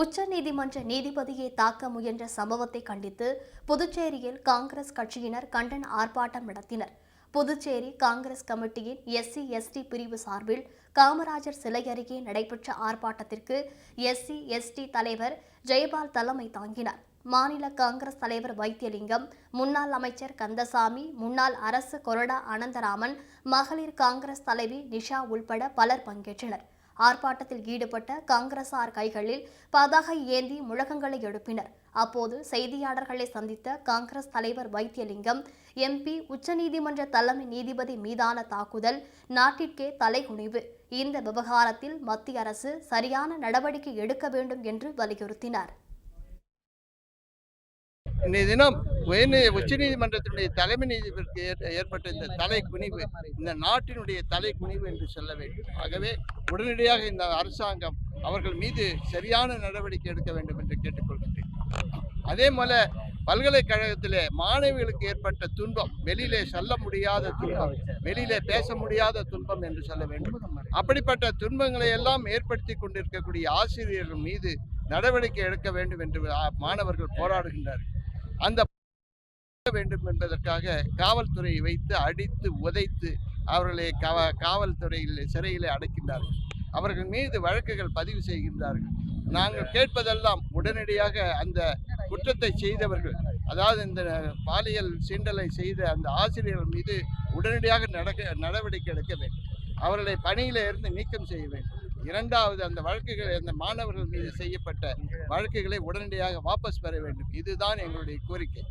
உச்சநீதிமன்ற நீதிபதியை தாக்க முயன்ற சம்பவத்தை கண்டித்து புதுச்சேரியில் காங்கிரஸ் கட்சியினர் கண்டன ஆர்ப்பாட்டம் நடத்தினர். புதுச்சேரி காங்கிரஸ் கமிட்டியின் எஸ்சி எஸ்டி பிரிவு சார்பில் காமராஜர் சிலை அருகே நடைபெற்ற ஆர்ப்பாட்டத்திற்கு எஸ்சி எஸ்டி தலைவர் ஜெயபால் தலைமை தாங்கினார். மாநில காங்கிரஸ் தலைவர் வைத்தியலிங்கம் முன்னாள் அமைச்சர் கந்தசாமி முன்னாள் அரசு கொறடா அனந்தராமன் மகளிர் காங்கிரஸ் தலைவி நிஷா உள்பட பலர் பங்கேற்றனர். ஆர்ப்பாட்டத்தில் ஈடுபட்ட காங்கிரசார் கைகளில் பதாகை ஏந்தி முழக்கங்களை எழுப்பினர். அப்போது செய்தியாளர்களை சந்தித்த காங்கிரஸ் தலைவர் வைத்தியலிங்கம் எம்பி உச்சநீதிமன்ற தலைமை நீதிபதி மீதான தாக்குதல் நாட்டிற்கே தலைகுனிவு. இந்த விவகாரத்தில் மத்திய அரசு சரியான நடவடிக்கை எடுக்க வேண்டும் என்று வலியுறுத்தினார். இன்றைய தினம் உயர்நீ- உச்சநீதிமன்றத்தினுடைய தலைமை நீதிபதிக்கு ஏற்- ஏற்பட்ட இந்த தலை குனிவு இந்த நாட்டினுடைய தலை குனிவு என்று சொல்ல வேண்டும். ஆகவே உடனடியாக இந்த அரசாங்கம் அவர்கள் மீது சரியான நடவடிக்கை எடுக்க வேண்டும் என்று கேட்டுக்கொள்கின்றேன். அதே போல பல்கலைக்கழகத்திலே மாணவிகளுக்கு ஏற்பட்ட துன்பம் வெளியிலே சொல்ல முடியாத துன்பம் வெளியிலே பேச முடியாத துன்பம் என்று சொல்ல வேண்டும். அப்படிப்பட்ட துன்பங்களை எல்லாம் ஏற்படுத்தி கொண்டிருக்கக்கூடிய ஆசிரியர்கள் மீது நடவடிக்கை எடுக்க வேண்டும் என்று மாணவர்கள் போராடுகின்றார்கள். அந்த வேண்டும் என்பதற்காக காவல்துறையை வைத்து அடித்து உதைத்து அவர்களை காவ காவல்துறையில் சிறையிலே அடைக்கின்றார்கள். அவர்கள் மீது வழக்குகள் பதிவு செய்கின்றார்கள். நாங்கள் கேட்பதெல்லாம் உடனடியாக அந்த குற்றத்தை செய்தவர்கள் அதாவது இந்த பாலியல் சீண்டலை செய்த அந்த ஆசிரியர்கள் மீது உடனடியாக நடக்க நடவடிக்கை எடுக்க வேண்டும். அவர்களை பணியில இருந்து நீக்கம் செய்ய வேண்டும். இரண்டாவது அந்த வழக்குகள் அந்த மாணவர்கள் மீது செய்யப்பட்ட வழக்குகளை உடனடியாக வாபஸ் பெற வேண்டும். இதுதான் எங்களுடைய கோரிக்கை.